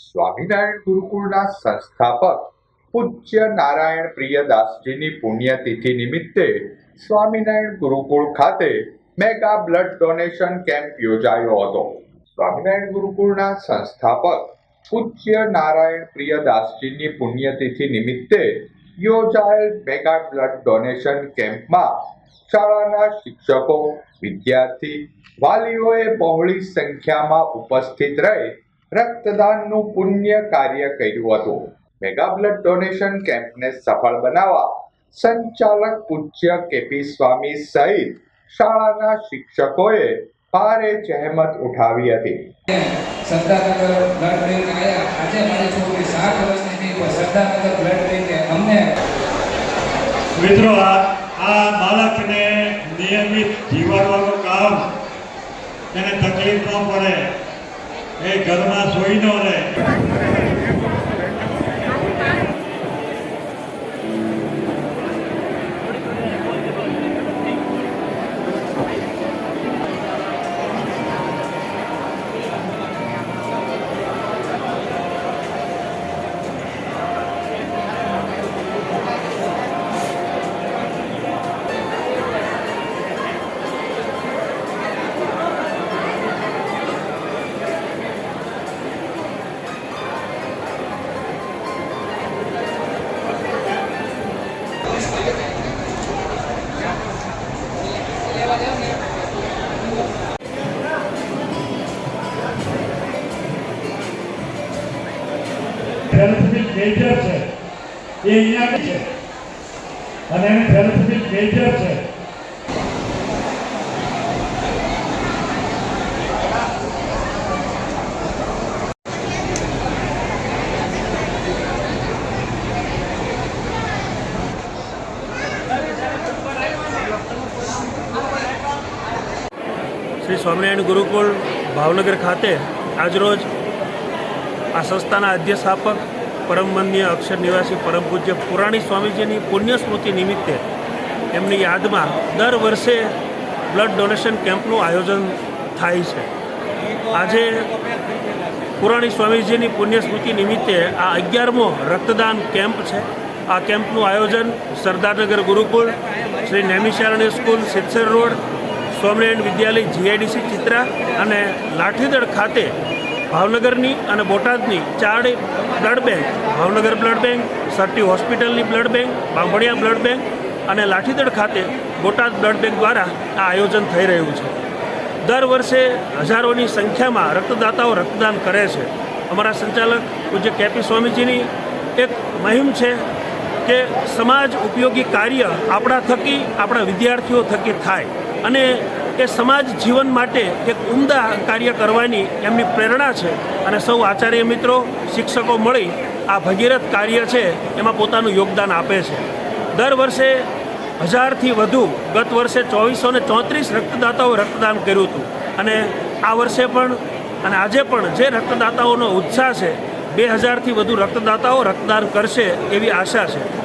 સ્વામિનારાયણ ગુરુકુળના સંસ્થાપક પૂજ્ય નારાયણ પ્રિયદાસજીની પુણ્યતિથિ નિમિત્તે સ્વામિનારાયણ ગુરુકુળ ખાતે મેગા બ્લડ ડોનેશન કેમ્પ યોજાયો હતો. સ્વામિનારાયણ ગુરુકુળના સંસ્થાપક પૂજ્ય નારાયણ પ્રિયદાસજીની પુણ્યતિથિ નિમિત્તે યોજાયેલ મેગા બ્લડ ડોનેશન કેમ્પમાં શાળાના શિક્ષકો, વિદ્યાર્થી, વાલીઓએ બહોળી સંખ્યામાં ઉપસ્થિત રહી રક્તદાનનું પુણ્ય કાર્ય કર્યું હતું. મેગા બ્લડ ડોનેશન કેમ્પને સફળ બનાવવા સંચાલક પૂજ્ય કેપી સ્વામી સહિત શાળાના શિક્ષકોએ ભારે જહેમત ઉઠાવી હતી. સરદારનગર બ્લડ બેંક આવ્યા આજે મારી છોકરી સાત વર્ષની થઈ પણ સરદારનગર બ્લડ બેંકે અમને મિત્રો આ આ બાળકને નિયમિત જીવાડવાનું કામ એને તકલીફ ન પડે. એ ઘરમાં સોઈ ન રહે. થેરાપી મેજર છે. એ અહીંયા છે. અને એને થેરાપી મેજર છે. શ્રી સ્વામિનારાયણ ગુરુકુળ ભાવનગર ખાતે આજરોજ આ સંસ્થાના અધ્યસ્થાપક પરમ વંદનીય અક્ષર નિવાસી પરમ પૂજ્ય પુરાણી સ્વામીજીની પુણ્ય સ્મૃતિ નિમિત્તે એમની યાદમાં દર વર્ષે બ્લડ ડોનેશન કેમ્પનું આયોજન થાય છે. આજે પુરાણી સ્વામીજીની પુણ્ય સ્મૃતિ નિમિત્તે આ અગિયારમો રક્તદાન કેમ્પ છે. આ કેમ્પનું આયોજન સરદારનગર ગુરુકુળ, શ્રી નેમિશારણ્ય સ્કૂલ સિત્સર રોડ, સ્વામિનારાયણ વિદ્યાલય, જીઆઈડીસી, ચિત્રા અને લાઠીદળ ખાતે ભાવનગરની અને બોટાદની ચાર blood bank, Bhavnagar blood bank, sir T હોસ્પિટલની blood bank, Bambhaniya blood bank અને લાઠીદળ ખાતે બોટાદ બ્લડ બેંક દ્વારા આ આયોજન થઈ રહ્યું છે. દર વર્ષે હજારોની સંખ્યામાં રક્તદાતાઓ રક્તદાન કરે છે. અમારા સંચાલક પૂજ્ય કેપી સ્વામીજીની એક મહિમ છે કે સમાજ ઉપયોગી કાર્ય આપણા થકી આપણા વિદ્યાર્થીઓ થકી થાય અને એ સમાજ જીવન માટે એક ઉમદા કાર્ય કરવાની એમની પ્રેરણા છે. અને સૌ આચાર્ય મિત્રો, શિક્ષકો મળી આ ભગીરથ કાર્ય છે, એમાં પોતાનું યોગદાન આપે છે. દર વર્ષે હજારથી વધુ ગત વર્ષે ચોવીસો ને ચોત્રીસ રક્તદાતાઓ રક્તદાન કર્યું હતું. અને આ વર્ષે પણ, અને આજે પણ જે રક્તદાતાઓનો ઉત્સાહ છે, બે હજારથી વધુ રક્તદાતાઓ રક્તદાન કરશે એવી આશા છે.